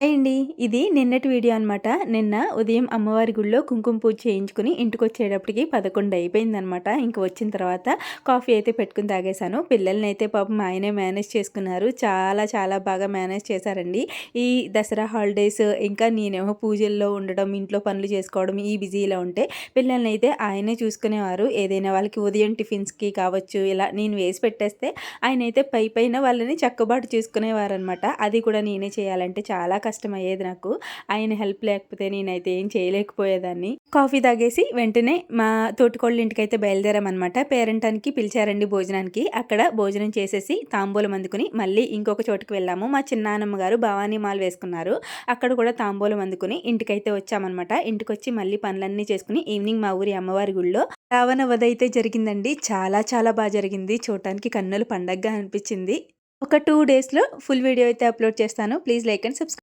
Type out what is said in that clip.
అండి. ఇది నిన్నటి వీడియో అనమాట నిన్న ఉదయం అమ్మవారి గుడిలో కుంకుమ పూజ చేయించుకుని ఇంటికి వచ్చేటప్పటికి పదకొండు అయిపోయిందనమాట ఇంక వచ్చిన తర్వాత కాఫీ అయితే పెట్టుకుని తాగేశాను. పిల్లల్ని అయితే పాపం ఆయనే మేనేజ్ చేసుకున్నారు. చాలా చాలా బాగా మేనేజ్ చేశారండి. ఈ దసరా హాలిడేస్ ఇంకా నేనేమో పూజల్లో ఉండడం ఇంట్లో పనులు చేసుకోవడం ఈ బిజీలో ఉంటే పిల్లల్ని అయితే ఆయనే చూసుకునేవారు. ఏదైనా వాళ్ళకి ఉదయం టిఫిన్స్కి కావచ్చు ఇలా నేను వేసి పెట్టేస్తే ఆయన అయితే పై పైన వాళ్ళని చక్కబాటు చేసుకునేవారు అనమాట అది కూడా నేనే చేయాలంటే చాలా కష్టం అయ్యేది నాకు. ఆయన హెల్ప్ లేకపోతే నేనైతే ఏం చేయలేకపోయేదాన్ని. కాఫీ తాగేసి వెంటనే మా తోటికోళ్ళ ఇంటికి అయితే బయలుదేరామన్నమాట. పేరెంటానికి పిలిచారండి భోజనానికి. అక్కడ భోజనం చేసేసి తాంబూలం అందుకుని మళ్ళీ ఇంకొక చోటుకి వెళ్ళాము. మా చిన్నానమ్మ గారు భవానీ మాల్ వేసుకున్నారు. అక్కడ కూడా తాంబూలం అందుకుని ఇంటికైతే వచ్చామన్నమాట. ఇంటికి వచ్చి మళ్ళీ పనులన్నీ చేసుకుని ఈవినింగ్ మా ఊరి అమ్మవారి గుళ్ళో రావణ వధ అయితే జరిగిందండి. చాలా చాలా బాగా జరిగింది. చూడటానికి కన్నులు పండగగా అనిపించింది. ఒక టూ డేస్లో ఫుల్ వీడియో అయితే అప్లోడ్ చేస్తాను. Please like and subscribe.